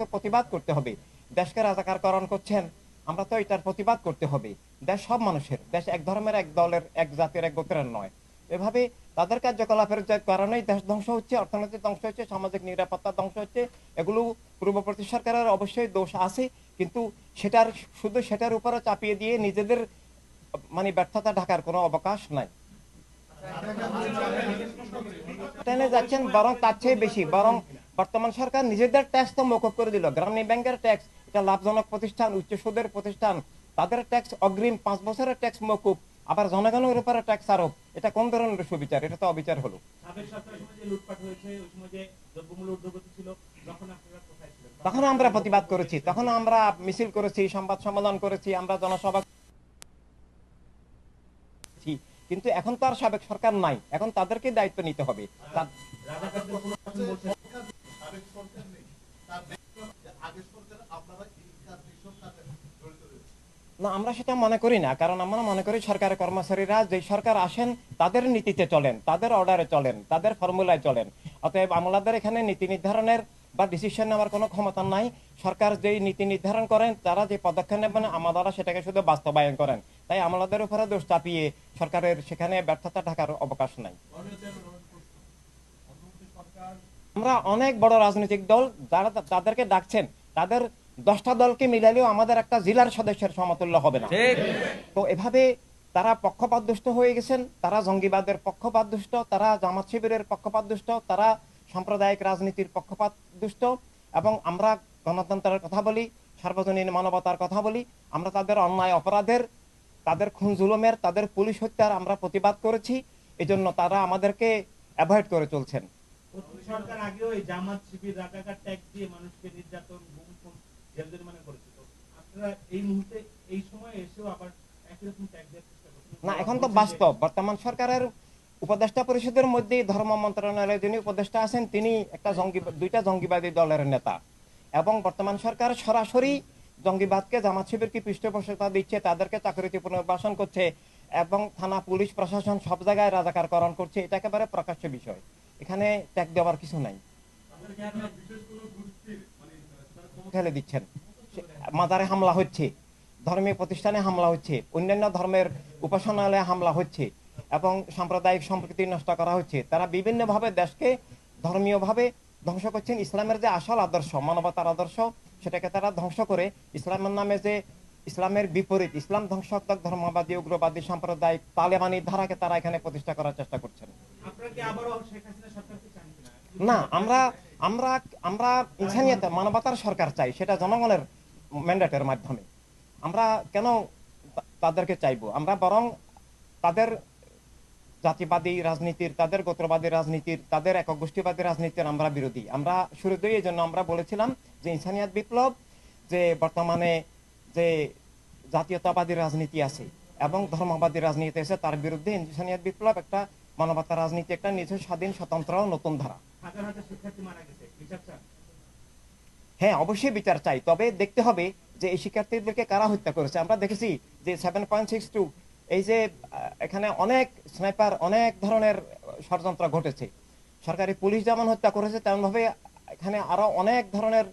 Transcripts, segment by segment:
তো প্রতিবাদ করতে হবে, দেশকে রাজাকারকরণ করছেন, আমরা তো এটার প্রতিবাদ করতে হবে। দেশ সব মানুষের, দেশ এক ধর্মের, এক দলের, এক জাতির, এক গোত্রের নয়। এভাবে তাদের কার্যকলাপের কারণেই দেশ ধ্বংস হচ্ছে অর্থনৈতিক ধ্বংস হচ্ছে, সামাজিক নিরাপত্তা ধ্বংস হচ্ছে, এগুলো পূর্ববর্তী সরকারের অবশ্যই দোষ আছে, কিন্তু সেটার, শুধু সেটার উপরে চাপিয়ে দিয়ে নিজেদের মানে ব্যর্থতা ঢাকার কোনো অবকাশ নাই। যাচ্ছেন বরং তার চেয়ে বেশি, বরং বর্তমান সরকার নিজেদের ট্যাক্স তো মকুব করে দিল। গ্রামীণ ব্যাংকের ট্যাক্স এটা লাভজনক প্রতিষ্ঠান উচ্চ সুদের প্রতিষ্ঠান তাদের ট্যাক্স অগ্রিম পাঁচ বছরের ট্যাক্স মকুব আবার জনগণের উপরে ট্যাক্স আরোপ এটা কোন ধরনের সুবিচার? এটা তো অবিচার হলো। তখন আমরা প্রতিবাদ করেছি তখন আমরা মিছিল করেছি সংবাদ সম্মেলন করেছি আমরা জনসভা কিন্তু এখন তো আর সাবেক সরকার নাই এখন তাদেরকে দায়িত্ব নিতে হবে। না, আমরা সেটা মনে করি না, কারণ আমরা মনে করি সরকারের কর্মচারীরা যে সরকার আসেন, তাদের নীতিতে চলেন, তাদের অর্ডারে চলেন, তাদের ফর্মুলায় চলেন। অতএব আমলাদের এখানে নীতি নির্ধারণের বা ডিসিশন নেওয়ার কোনো ক্ষমতা নাই। সরকার যেই নীতি নির্ধারণ করেন, তারা যে পদক্ষেপ নেবেন আমাদারা সেটাকে শুধু বাস্তবায়ন করেন। তাই আমলাদের উপরে দোষ চাপিয়ে সরকারের সেখানে ব্যর্থতা ঢাকার অবকাশ নাই। আমরা অনেক বড় রাজনৈতিক দল যারা তাদেরকে ডাকছেন তাদের দশটা দলকে মিলালেও আমাদের একটা জেলার সদস্যের সমতুল্য হবে না। তো এভাবে তারা পক্ষপাতদুষ্ট হয়ে গেছেন তারা জঙ্গিবাদের পক্ষপাতদুষ্ট তারা জামাত শিবিরের পক্ষপাতদুষ্ট তারা সাম্প্রদায়িক রাজনীতির পক্ষপাতদুষ্ট এবং আমরা গণতন্ত্রের কথা বলি সার্বজনীন মানবতার কথা বলি আমরা তাদের অন্যায় অপরাধের তাদের খুন জুলুমের তাদের পুলিশ হত্যার আমরা প্রতিবাদ করেছি এজন্য তারা আমাদেরকে অ্যাভয়েড করে চলছেন। সরকার জামাত শিবির ট্যাগ দিয়ে মানুষকে নির্যাতন গুম খুন জেল জরিমানা করেছে আপনারা এই মুহূর্তে, এই সময় এসেও আবার ট্যাগ দেওয়ার না, এখন তো বাস্তব। বর্তমান সরকারের উপদেষ্টা পরিষদের মধ্যে ধর্ম মন্ত্রণালয়ে যিনি উপদেষ্টা আছেন, তিনি একটা জঙ্গি, দুইটা জঙ্গিবাদী দলের নেতা। এবং বর্তমান সরকার সরাসরি জঙ্গিবাদকে, জামাত শিবিরকে পৃষ্ঠপোষকতা দিচ্ছে, তাদেরকে চাকরিতে পুনর্বাসন করছে এবং থানা, পুলিশ, প্রশাসন সব জায়গায় রাজাকারকরণ করছে। এটা একেবারে প্রকাশ্য বিষয়। এখানে ট্যাগ দেওয়ার কিছু নাই। ফেলে দিচ্ছেন। মাজারে হামলা হচ্ছে, ধর্মীয় প্রতিষ্ঠানে হামলা হচ্ছে, অন্যান্য ধর্মের উপাসনালয়ে হামলা হচ্ছে এবং সাম্প্রদায়িক সম্প্রীতি নষ্ট করা হচ্ছে। তারা বিভিন্নভাবে দেশকে ধর্মীয়ভাবে ধ্বংস করছেন। ইসলামের যে আসল আদর্শ, মানবতার আদর্শ, সেটাকে তারা ধ্বংস করে ইসলামের নামে যে ইসলামের বিপরীত, ইসলাম ধ্বংসাত্মক ধর্মবাদী, উগ্রবাদী, সাম্প্রদায়িক, তালেবানি ধারাকে তারা এখানে প্রতিষ্ঠা করার চেষ্টা করছেন আপনারা কি আবারও শেখ হাসিনা সরকারকে চান কিনা না, আমরা আমরা আমরা ইনসানিয়ত মানবতার সরকার চাই, সেটা জনগণের ম্যান্ডেটের মাধ্যমে। আমরা কেন তাদেরকে চাইব? আমরা বরং তাদের জাতিবাদী রাজনীতির, তাদের গোত্রবাদী রাজনীতির, তাদের একক গোষ্ঠীবাদী রাজনীতির আমরা বিরোধী। আমরা শুরুতেই এই জন্য আমরা বলেছিলাম যে ইনসানিয়াত বিপ্লব যে বর্তমানে যে জাতীয়তাবাদী রাজনীতি আছে এবং ধর্মবাদী রাজনীতি আছে, তার বিরুদ্ধে ইনসানিয়াত বিপ্লব একটা মানবতা রাজনীতি, একটা নিজস্ব স্বাধীন, স্বতন্ত্র, নতুন ধারা। হ্যাঁ অবশ্যই বিচার চাই, তবে দেখতে হবে যে এই শিক্ষার্থীদেরকে কারা হত্যা করেছে। আমরা দেখেছি যে সেভেন পয়েন্ট সিক্স টু এই যে এখানে অনেক স্নাইপার অনেক ধরনের ষড়যন্ত্র ঘটেছে। সরকারি পুলিশ যেমন হত্যা করেছে, তেমনভাবে এখানে আরও অনেক ধরনের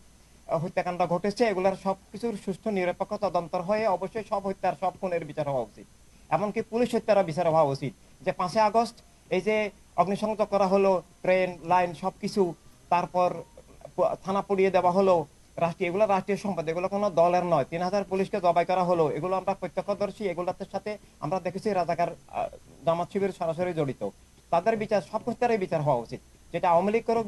হত্যাকাণ্ড ঘটেছে। এগুলোর সব কিছুর সুষ্ঠু নিরপেক্ষ তদন্ত হয়ে অবশ্যই সব হত্যার সব খুনের বিচার হওয়া উচিত। এমনকি পুলিশ হত্যারও বিচার হওয়া উচিত যে পাঁচই আগস্ট এই যে অগ্নিসংযোগ করা হলো, ট্রেন, লাইন, সবকিছু, তারপর থানা পুড়িয়ে দেওয়া হলো, রাষ্ট্রীয়, এগুলো রাষ্ট্রীয় সম্পদ, এগুলো কোনো দলের নয়। তিন হাজার পুলিশকে জবাই করা হলো, এগুলো আমরা প্রত্যক্ষদর্শী এগুলোর সাথে আমরা দেখেছি রাজাকার জামাত শিবির সরাসরি জড়িত। তাদের বিচার সব তারই বিচার হওয়া উচিত। যেটা আওয়ামী লীগ করুক